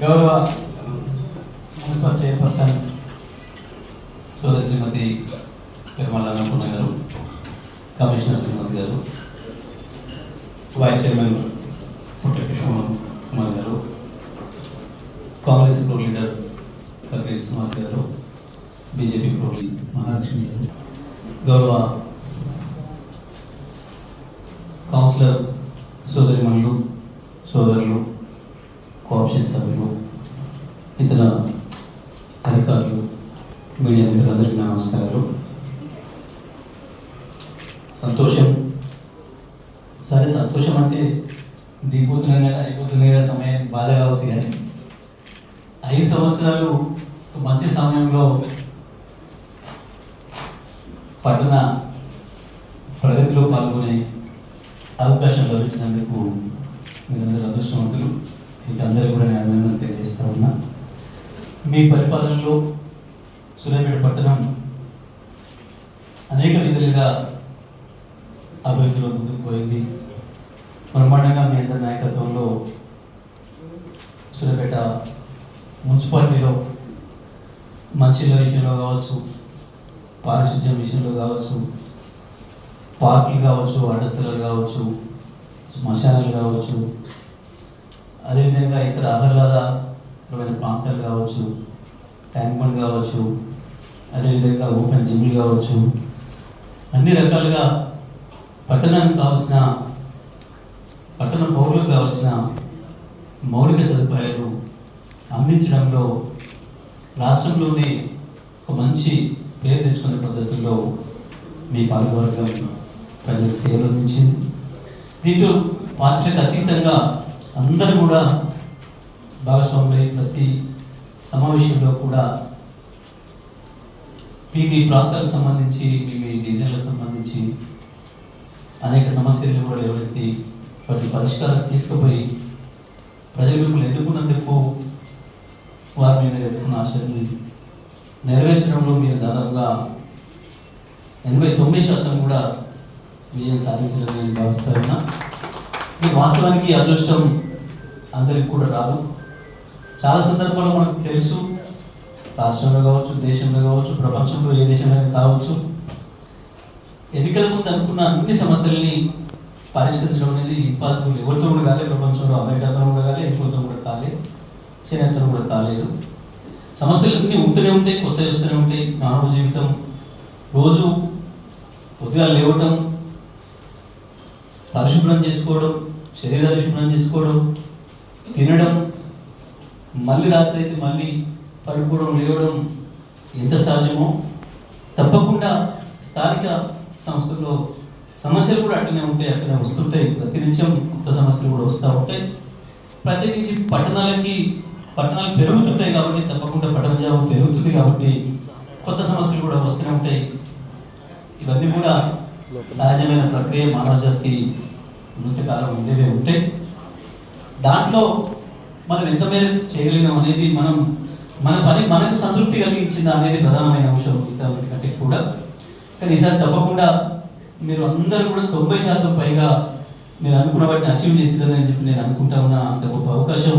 గౌరవ municipal chairperson సోదరి శ్రీమతి పెరుమల అన్నపూర్ణ గారు కమిషనర్ శ్రీనివాస్ గారు వైస్ చైర్మన్ పుట్ట కుమార్ గారు కాంగ్రెస్ ప్రో లీడర్ కర్రీ శ్రీనివాస్ గారు బీజేపీ ప్రో మహాలక్ష్మి గారు గౌరవ కౌన్సిలర్ సోదరి సోదరులు కోఆప్షన్ సభ్యులు ఇతర అధికారులు మీడియా మిత్రులందరికీ నమస్కారాలు. సంతోషం. సరే సంతోషం అంటే దిగిపోతున్నాం కదా అయిపోతుంది కదా సమయం బాధ కావచ్చు కానీ ఐదు సంవత్సరాలు మంచి సమయంలో పట్టణ ప్రగతిలో పాల్గొనే అవకాశం లభించినందుకు మీరందరూ అదృష్టవంతులు. అందరూ కూడా నేను అభినందనలు తెలియజేస్తా ఉన్నా. మీ పరిపాలనలో సూర్యాపేట పట్టణం అనేక విధాలుగా అభివృద్ధిలో ముందుకు పోయింది. బ్రహ్మాండంగా మీ అందరి నాయకత్వంలో సూర్యాపేట మున్సిపాలిటీలో మంచిల విషయంలో కావచ్చు పారిశుద్ధ్యం విషయంలో కావచ్చు పార్కులు కావచ్చు అడస్థలాలు కావచ్చు శ్మశానాలు కావచ్చు అదేవిధంగా ఇతర ఆహ్లాదకరమైన ప్రాంతాలు కావచ్చు ట్యాంక్ బండ్ కావచ్చు అదేవిధంగా ఓపెన్ జిమ్లు కావచ్చు అన్ని రకాలుగా పట్టణానికి కావాల్సిన పట్టణ పౌరులకు కావాల్సిన మౌలిక సదుపాయాలు అందించడంలో రాష్ట్రంలోనే ఒక మంచి పేరు తెచ్చుకునే పద్ధతుల్లో మీ పాలకవర్గం ప్రజలకు సేవలు అందించింది. దీంట్లో పార్టీలకు అతీతంగా అందరూ కూడా భాగస్వాములై ప్రతి సమావేశంలో కూడా మీ మీ ప్రాంతాలకు సంబంధించి మీ మీ డివిజన్లకు సంబంధించి అనేక సమస్యలను కూడా ఎవరైతే వాటి పరిష్కారం తీసుకుపోయి ప్రజలు మిమ్మల్ని ఎన్నుకున్నందుకు వారి మీద పెట్టుకున్న ఆశల్ని నెరవేర్చడంలో మీరు దాదాపుగా ఎనభై తొమ్మిది శాతం కూడా విజయం సాధించడం నేను భావిస్తా ఉన్నా. ఈ వాస్తవానికి అదృష్టం అందరికి కూడా రాదు. చాలా సందర్భాల్లో మనకు తెలుసు రాష్ట్రంలో కావచ్చు దేశంలో కావచ్చు ప్రపంచంలో ఏ దేశంలో కావచ్చు. ఎన్నికల ముందు అనుకున్న అన్ని సమస్యల్ని పరిష్కరించడం అనేది ఇంపాసిబుల్ ఎవరితో కూడా కాలేదు ప్రపంచంలో అమెరికాతో కూడా కాలేదు ఇంకోతో కూడా కాలేదు చైనాతో కూడా కాలేదు. సమస్యలు అన్నీ ఉంటూనే ఉంటాయి కొత్త వస్తూనే ఉంటాయి. మానవ జీవితం రోజు పొద్దుగా లేవటం పరిశుభ్రం చేసుకోవడం శరీరాన్ని శుభ్రం చేసుకోవడం తినడం మళ్ళీ రాత్రి అయితే మళ్ళీ పడుకోవడం లేవడం ఎంత సహజమో తప్పకుండా స్థానిక సంస్థల్లో సమస్యలు కూడా అట్లనే ఉంటాయి అట్లనే వస్తుంటాయి. ప్రతి నిత్యం కొత్త సమస్యలు కూడా వస్తూ ఉంటాయి. ప్రత్యేకించి పట్టణాలకి పట్టణాలు పెరుగుతుంటాయి కాబట్టి తప్పకుండా పట్టణ జాబు పెరుగుతుంది కాబట్టి కొత్త సమస్యలు కూడా వస్తూనే ఉంటాయి. ఇవన్నీ కూడా సహజమైన ప్రక్రియ మానవ జాతి మృతకాలం ఉండేవే ఉంటాయి దాంట్లో మనం ఎంత మేర చేయగలిగినాం అనేది మనం మన పని మనకు సంతృప్తి కలిగించిందా అనేది ప్రధానమైన అంశం మిగతా కంటే కూడా. కానీ ఈసారి తప్పకుండా మీరు అందరూ కూడా తొంభై శాతం పైగా మీరు అనుకున్న వాటిని అచీవ్ చేసిందని చెప్పి నేను అనుకుంటా ఉన్న. అంత గొప్ప అవకాశం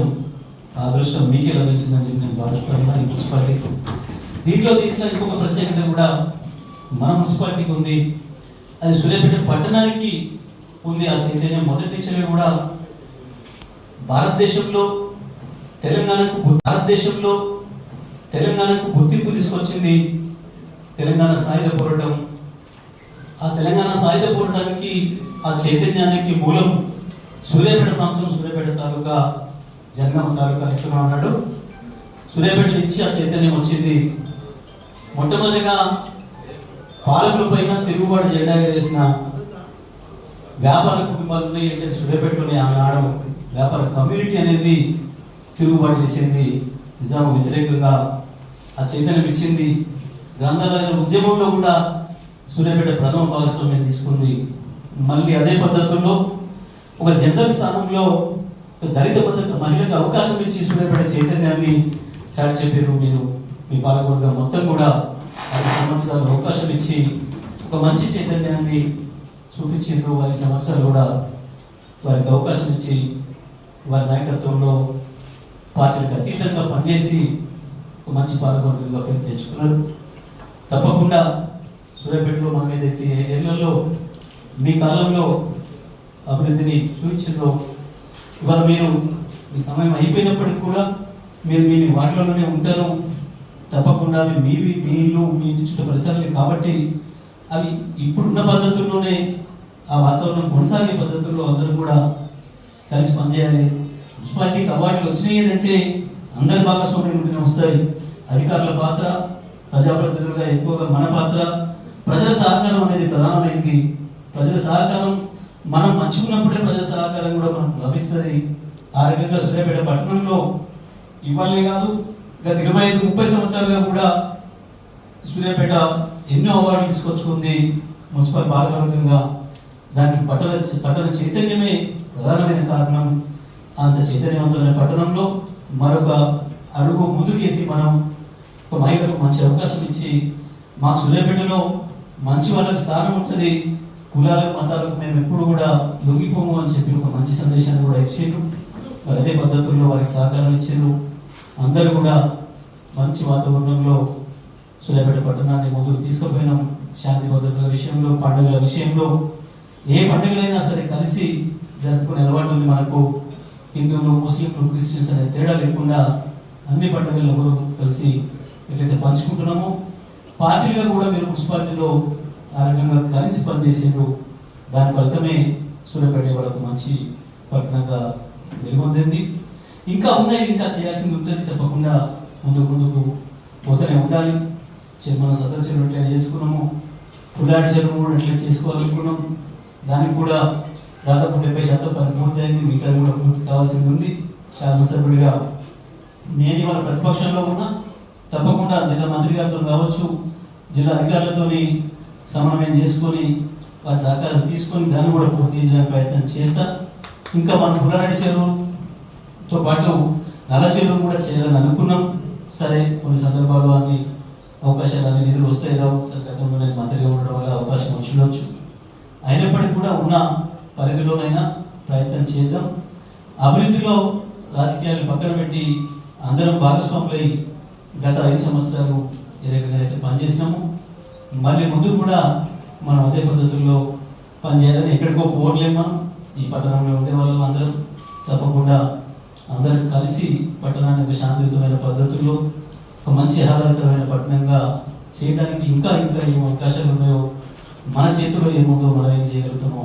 ఆ అదృష్టం మీకే లభించిందని చెప్పి నేను భావిస్తాను ఈ మున్సిపాలిటీకి దీంట్లో దీంట్లో ఇంకొక ప్రత్యేకత కూడా మన మున్సిపాలిటీకి ఉంది. అది సూర్యాపేట పట్టణానికి ఉంది. ఆ చైతన్యం మొదటి నుంచి కూడా భారతదేశంలో తెలంగాణకు భారతదేశంలో తెలంగాణకు గుర్తింపు తీసుకొచ్చింది తెలంగాణ సాయుధ పోరాటం. ఆ తెలంగాణ సాయుధ పోరాటానికి ఆ చైతన్యానికి మూలం సూర్యాపేట ప్రాంతం సూర్యాపేట తాలూకా జనగామ తాలూకా ఎట్లా ఉన్నాడు. సూర్యాపేట నుంచి ఆ చైతన్యం వచ్చింది. మొట్టమొదటిగా పాలకుల పైన తిరుగుబాటు జెండా వేసిన వ్యాపార కుటుంబాలు ఉన్నాయి అంటే ఆమె ఆడ వ్యాపార కమ్యూనిటీ అనేది తిరుగుబాటు చేసింది. నిజాం వ్యతిరేకంగా ఆ చైతన్యం ఇచ్చింది. గ్రంథాలయ ఉద్యమంలో కూడా సూర్యాపేట ప్రథమ భాగస్వామ్యం తీసుకుంది. మళ్ళీ అదే పద్ధతుల్లో ఒక జనరల్ స్థానంలో ఒక దళిత పద్ధతి మహిళలకు అవకాశం ఇచ్చి సూర్యాపేట చైతన్యాన్ని చాటి చెప్పారు మీరు మీ పాలకవర్గం మొత్తం కూడా ఐదు సంవత్సరాలు అవకాశం ఇచ్చి ఒక మంచి చైతన్యాన్ని చూపించిండ్రు వారి సమస్యలు కూడా వారికి అవకాశం ఇచ్చి వారి నాయకత్వంలో పార్టీలకు అతీతంగా పనిచేసి ఒక మంచి పాలకొండగా పేరు తెచ్చుకున్నారు. తప్పకుండా సూర్యాపేటలో మనం ఏదైతే ఏళ్ళలో మీ కాలంలో అభివృద్ధిని చూపించిందో ఇవాళ మీరు మీ సమయం అయిపోయినప్పటికీ కూడా మీరు మీ వాటిలోనే ఉంటారు. తప్పకుండా అవి మీవి మీ ఇల్లు మీ చుట్టూ పరిసరాలు కాబట్టి అవి ఇప్పుడున్న పద్ధతుల్లోనే ఆ వాతావరణం కొనసాగే పద్ధతుల్లో అందరూ కూడా కలిసి పనిచేయాలి. మున్సిపాలిటీకి అవార్డులు వచ్చినాయి అంటే అందరి భాగస్వామ్యం ఉంటేనే వస్తాయి. అధికారుల పాత్ర ప్రజాప్రతినిధులుగా ఎక్కువగా మన పాత్ర. ప్రజల సహకారం అనేది ప్రధానమైంది. ప్రజల సహకారం మనం మంచుకున్నప్పుడే ప్రజల సహకారం కూడా మనకు లభిస్తుంది. ఆ రకంగా సూర్యాపేట పట్టణంలో ఇవ్వాలనే కాదు గత ఇరవై ఐదు ముప్పై సంవత్సరాలుగా కూడా సూర్యాపేట ఎన్నో అవార్డులు తీసుకొచ్చుకుంది మున్సిపల్ పాలకవర్గంగా దానికి పట్టణ పట్టణ చైతన్యమే ప్రధానమైన కారణం. అంత చైతన్యవంతమైన పట్టణంలో మరొక అడుగు ముందుకేసి మనం ఒక మహిళకు మంచి అవకాశం ఇచ్చి మా సూర్యాపేటలో మంచి వాళ్ళకి స్థానం ఉంటుంది. కులాలకు మతాలకు మేము ఎప్పుడు కూడా లొంగిపోము అని చెప్పి ఒక మంచి సందేశాన్ని కూడా ఇచ్చిండ్రు. అదే పద్ధతుల్లో వారికి సహకారం ఇచ్చిండ్రు. అందరూ కూడా మంచి వాతావరణంలో సూర్యాపేట పట్టణాన్ని ముందుకు తీసుకుపోయినాం. శాంతి భద్రతల విషయంలో పండుగల విషయంలో. ఏ పండుగలైనా సరే కలిసి జరుపుకునే అలవాటు ఉంది మనకు. హిందువులు ముస్లింలు క్రిస్టియన్స్ అనే తేడా లేకుండా అన్ని పండుగలను కూడా కలిసి ఎట్లయితే పంచుకుంటున్నామో పార్టీలుగా కూడా మీరు మున్సిపాలిటీలో ఆ రకంగా కలిసి పనిచేసారు దాని ఫలితమే సూర్యాపేట వాళ్ళకు మంచి పట్టణంగా వెలుగొందింది. ఇంకా ఉన్నాయి ఇంకా చేయాల్సింది ఉంటుంది తప్పకుండా ముందుకు ముందుకు పోతూనే ఉండాలి. మనం సొంత చెరువు ఎట్లా చేసుకున్నాము. పుల్లాడి చెరువు కూడా ఎట్లా చేసుకోవాలనుకున్నాం. దానికి కూడా దాదాపు డెబ్బై శాతం పని పూర్తయింది మిగతా కూడా పూర్తి కావాల్సింది ఉంది. శాసనసభ్యుడిగా నేను ఇవాళ ప్రతిపక్షంలో ఉన్నా తప్పకుండా జిల్లా మంత్రి గారితో కావచ్చు జిల్లా అధికారులతోని సమన్వయం చేసుకొని వారి సహకారం తీసుకొని దాన్ని కూడా పూర్తి చేయడానికి ప్రయత్నం చేస్తా. ఇంకా మన పుల్లారెడ్డి చెరువుతో పాటు నల్ల చెరువు కూడా చేయాలని అనుకున్నాం. సరే కొన్ని సందర్భాల్లో అన్ని అవకాశాలు అన్ని నిధులు వస్తాయి రావు సరే గతంలో నేను మంత్రిగా ఉండడం వల్ల అవకాశం వచ్చి ఉండొచ్చు. అయినప్పటికీ కూడా ఉన్న పరిధిలోనైనా ప్రయత్నం చేద్దాం. అభివృద్ధిలో రాజకీయాలు పక్కన పెట్టి అందరం భాగస్వాములై గత ఐదు సంవత్సరాలు ఏ రకంగా అయితే పనిచేసినాము. మళ్ళీ ముందు కూడా మనం అదే పద్ధతుల్లో పనిచేయాలని ఎక్కడికో పోవట్లేము మనం. ఈ పట్టణంలో ఉండే వాళ్ళు అందరం తప్పకుండా అందరం కలిసి పట్టణానికి శాంతియుతమైన పద్ధతుల్లో ఒక మంచి ఆహ్లాదకరమైన పట్టణంగా చేయడానికి ఇంకా ఇంకా ఏం అవకాశాలు ఉన్నాయో మన చేతిలో ఏముందో మనం ఏం చేయగలుగుతామో